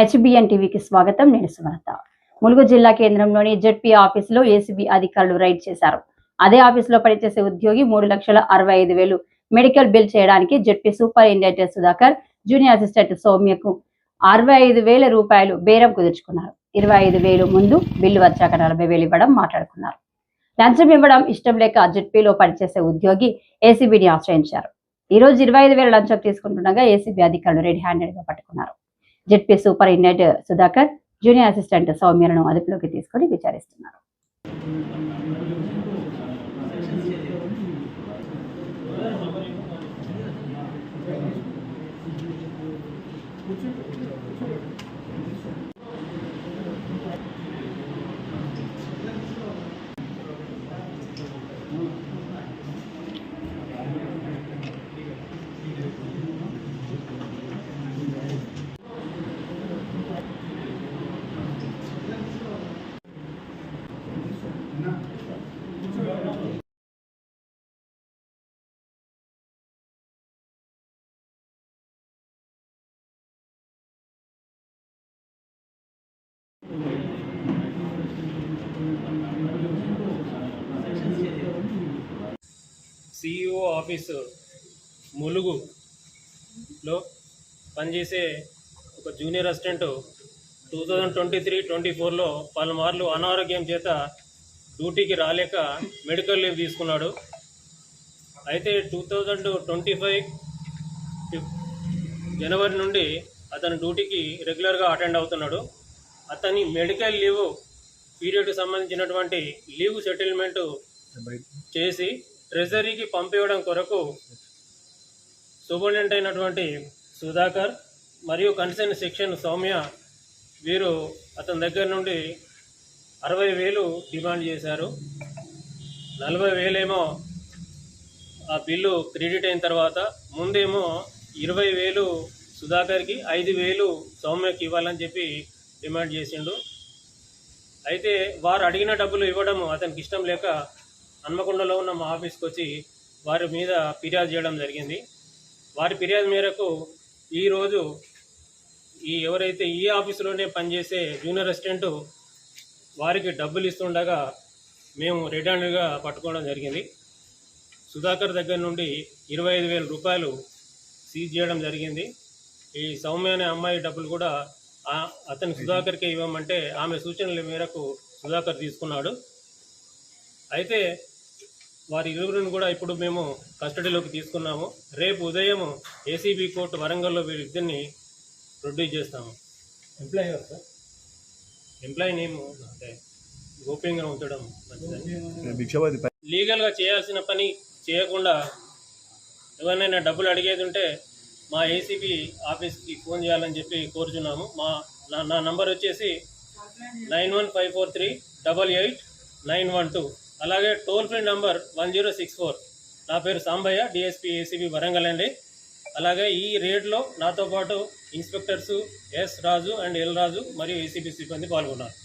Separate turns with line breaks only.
HBN టీవీకి స్వాగతం. నేను సుమలత. ములుగు జిల్లా కేంద్రంలోని జెడ్పీ ఆఫీసులో ఏసీబీ అధికారులు రైడ్ చేశారు. అదే ఆఫీసులో పనిచేసే ఉద్యోగి మూడు లక్షల అరవై ఐదు వేలు మెడికల్ బిల్ చేయడానికి ZP superintendent Sudhakar junior assistant సౌమ్యకు అరవై ఐదు వేల రూపాయలు బేరం కుదుర్చుకున్నారు. ఇరవై ఐదు వేలు ముందు బిల్లు వచ్చాక నలభై వేలు ఇవ్వడం మాట్లాడుకున్నారు. లంచం ఇవ్వడం ఇష్టం లేక జెడ్పీలో పనిచేసే ఉద్యోగి ఏసీబీని ఆశ్రయించారు. ఈ రోజు ఇరవై ఐదు వేల లంచం తీసుకుంటుండగా ఏసీబీ అధికారులు రెడీ హ్యాండెడ్గా పట్టుకున్నారు. ZP superintendent Sudhakar junior assistant సౌమ్యలను అదుపులోకి తీసుకొని విచారిస్తున్నారు.
సిఇఓ ఆఫీసు ములుగులో పనిచేసే ఒక junior assistant two thousand twenty three twenty ఫోర్లో పలుమార్లు అనారోగ్యం చేత డ్యూటీకి రాలేక మెడికల్ లీవ్ తీసుకున్నాడు. అయితే టూ థౌజండ్ ట్వంటీ ఫైవ్ జనవరి నుండి అతను డ్యూటీకి రెగ్యులర్గా అటెండ్ అవుతున్నాడు. అతని మెడికల్ లీవ్ పీరియడ్కి సంబంధించినటువంటి లీవ్ సెటిల్మెంటు చేసి ట్రెజరీకి పంపివ్వడం కొరకు సూపరింటెండెంట్ అయినటువంటి సుధాకర్ మరియు కన్సర్న్ సెక్షన్ సౌమ్య వీరు అతని దగ్గర నుండి అరవై వేలు డిమాండ్ చేశారు. నలభై వేలేమో ఆ బిల్లు క్రెడిట్ అయిన తర్వాత ముందేమో ఇరవై వేలు సుధాకర్కి ఐదు వేలు సౌమ్యకి ఇవ్వాలని చెప్పి డిమాండ్ చేసిండు. అయితే వారు అడిగిన డబ్బులు ఇవ్వడం అతనికి ఇష్టం లేక హన్మకొండలో ఉన్న మా ఆఫీస్కి వచ్చి వారి మీద ఫిర్యాదు చేయడం జరిగింది. వారి ఫిర్యాదు మేరకు ఈరోజు ఈ ఎవరైతే ఈ ఆఫీసులోనే పనిచేసే జూనియర్ అసిస్టెంటు వారికి డబ్బులు ఇస్తుండగా మేము రెడ్ హ్యాండెడ్గా పట్టుకోవడం జరిగింది. సుధాకర్ దగ్గర నుండి ఇరవై ఐదు వేల రూపాయలు సీజ్ చేయడం జరిగింది. ఈ సౌమ్య అనే అమ్మాయి డబ్బులు కూడా ఆ- అతని సుధాకర్కే ఇవ్వమంటే ఆమె సూచనల మేరకు సుధాకర్ తీసుకున్నాడు. అయితే వారి ఇరువురిని కూడా ఇప్పుడు మేము కస్టడీలోకి తీసుకున్నాము. రేపు ఉదయం ఏసీబీ కోర్టు వరంగల్లో వీరిద్దరిని ప్రొడ్యూస్ చేస్తాము. Employee sir? ఎంప్లాయీ నేమ్ అంటే గోప్యంగా ఉంచడం మంచిదని. లీగల్గా చేయాల్సిన పని చేయకుండా ఎవరినైనా డబ్బులు అడిగేది ఉంటే మా ఏసీబీ ఆఫీస్కి ఫోన్ చేయాలని చెప్పి కోరుచున్నాము. మా నా నా నంబర్ వచ్చేసి nine one five four three double eight nine one two. అలాగే toll free number one zero six four. నా పేరు సాంబయ్య డిఎస్పీ ఏసీబీ వరంగల్ అండి. అలాగే ఈ రేడ్లో నాతో పాటు inspectors S Raju and L Raju మరియు ఏసీబీ సిబ్బంది పాల్గొన్నారు.